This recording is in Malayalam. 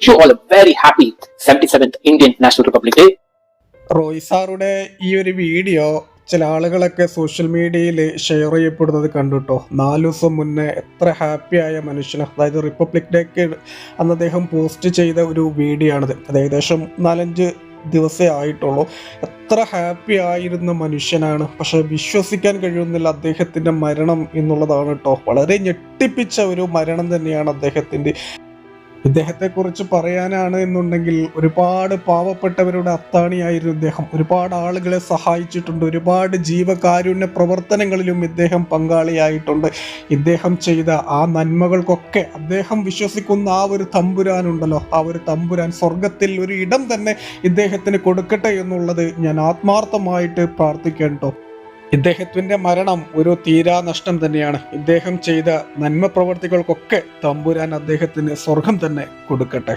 Wish all very happy seventy happy 77th national republic day. Roy സാറുടെ ഈ ഒരു വീഡിയോ ചില ആളുകളൊക്കെ സോഷ്യൽ മീഡിയയിൽ ഷെയർ ചെയ്യപ്പെടുന്നത് കണ്ടുട്ടോ. നാല് ദിവസം മുന്നേ എത്ര ഹാപ്പിയായ മനുഷ്യന്. അതായത് റിപ്പബ്ലിക് ഡേക്ക് അന്ന് അദ്ദേഹം പോസ്റ്റ് ചെയ്ത ഒരു വീഡിയോ ആണിത്. അത് ഏകദേശം നാലഞ്ച് ദിവസേ ആയിട്ടുള്ളൂ. എത്ര ഹാപ്പി ആയിരുന്ന മനുഷ്യനാണ്. പക്ഷെ വിശ്വസിക്കാൻ കഴിയുന്നില്ല അദ്ദേഹത്തിന്റെ മരണം എന്നുള്ളതാണ് കേട്ടോ വളരെ ഞെട്ടിപ്പിച്ച ഒരു മരണം തന്നെയാണ് അദ്ദേഹത്തിന്റെ ഇദ്ദേഹത്തെക്കുറിച്ച് പറയാനാണ് എന്നുണ്ടെങ്കിൽ ഒരുപാട് പാവപ്പെട്ടവരുടെ അത്താണിയായിരുന്നു ഇദ്ദേഹം. ഒരുപാട് ആളുകളെ സഹായിച്ചിട്ടുണ്ട്. ഒരുപാട് ജീവകാരുണ്യ പ്രവർത്തനങ്ങളിലും ഇദ്ദേഹം പങ്കാളിയായിട്ടുണ്ട്. ഇദ്ദേഹം ചെയ്ത ആ നന്മകൾക്കൊക്കെ അദ്ദേഹം വിശ്വസിക്കുന്ന ആ ഒരു തമ്പുരാനുണ്ടല്ലോ. ആ ഒരു തമ്പുരാൻ സ്വർഗത്തിൽ ഒരു ഇടം തന്നെ ഇദ്ദേഹത്തിന് കൊടുക്കട്ടെ എന്നുള്ളത് ഞാൻ ആത്മാർത്ഥമായിട്ട് പ്രാർത്ഥിക്കേണ്ടോ? ഇദ്ദേഹത്തിന്റെ മരണം ഒരു തീരാ നഷ്ടം തന്നെയാണ്. ഇദ്ദേഹം ചെയ്ത നന്മ പ്രവർത്തികൾക്കൊക്കെ തമ്പുരാൻ അദ്ദേഹത്തിന് സ്വർഗം തന്നെ കൊടുക്കട്ടെ.